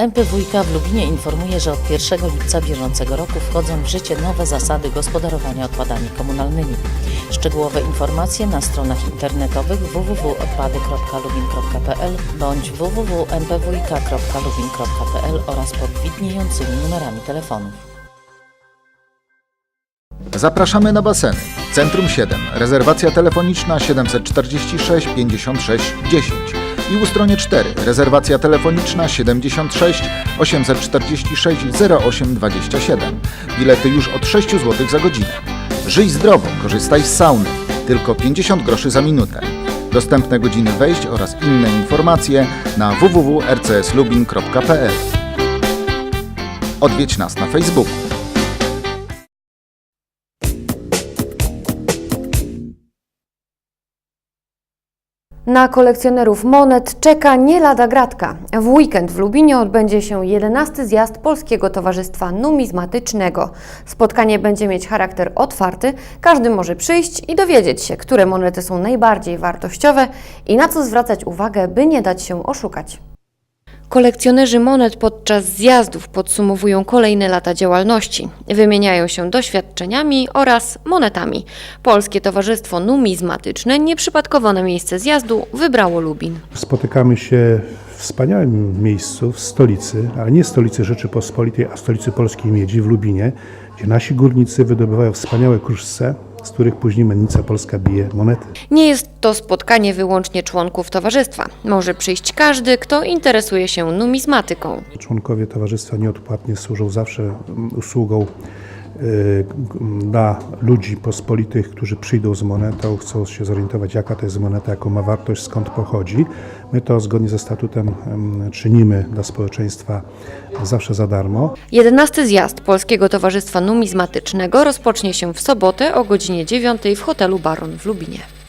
MPWiK w Lubinie informuje, że od 1 lipca bieżącego roku wchodzą w życie nowe zasady gospodarowania odpadami komunalnymi. Szczegółowe informacje na stronach internetowych www.odpady.lubin.pl bądź www.mpwik.lubin.pl oraz pod widniejącymi numerami telefonów. Zapraszamy na baseny. Centrum 7. Rezerwacja telefoniczna 746 56 10. I u stronie 4. Rezerwacja telefoniczna 76 846 08 27. Bilety już od 6 zł za godzinę. Żyj zdrowo, korzystaj z sauny. Tylko 50 groszy za minutę. Dostępne godziny wejść oraz inne informacje na www.rcslubin.pl. Odwiedź nas na Facebooku. Na kolekcjonerów monet czeka nie lada gratka. W weekend w Lubinie odbędzie się 11 zjazd Polskiego Towarzystwa Numizmatycznego. Spotkanie będzie mieć charakter otwarty, każdy może przyjść i dowiedzieć się, które monety są najbardziej wartościowe i na co zwracać uwagę, by nie dać się oszukać. Kolekcjonerzy monet podczas zjazdów podsumowują kolejne lata działalności, wymieniają się doświadczeniami oraz monetami. Polskie Towarzystwo Numizmatyczne nieprzypadkowo na miejsce zjazdu wybrało Lubin. Spotykamy się w wspaniałym miejscu, w stolicy, ale nie stolicy Rzeczypospolitej, a stolicy polskiej miedzi w Lubinie, gdzie nasi górnicy wydobywają wspaniałe kruszce, z których później mennica polska bije monety. Nie jest to spotkanie wyłącznie członków towarzystwa. Może przyjść każdy, kto interesuje się numizmatyką. Członkowie towarzystwa nieodpłatnie służą zawsze usługą dla ludzi pospolitych, którzy przyjdą z monetą, chcą się zorientować, jaka to jest moneta, jaką ma wartość, skąd pochodzi. My to zgodnie ze statutem em, czynimy dla społeczeństwa zawsze za darmo. 11 zjazd Polskiego Towarzystwa Numizmatycznego rozpocznie się w sobotę o godzinie 9 w hotelu Baron w Lubinie.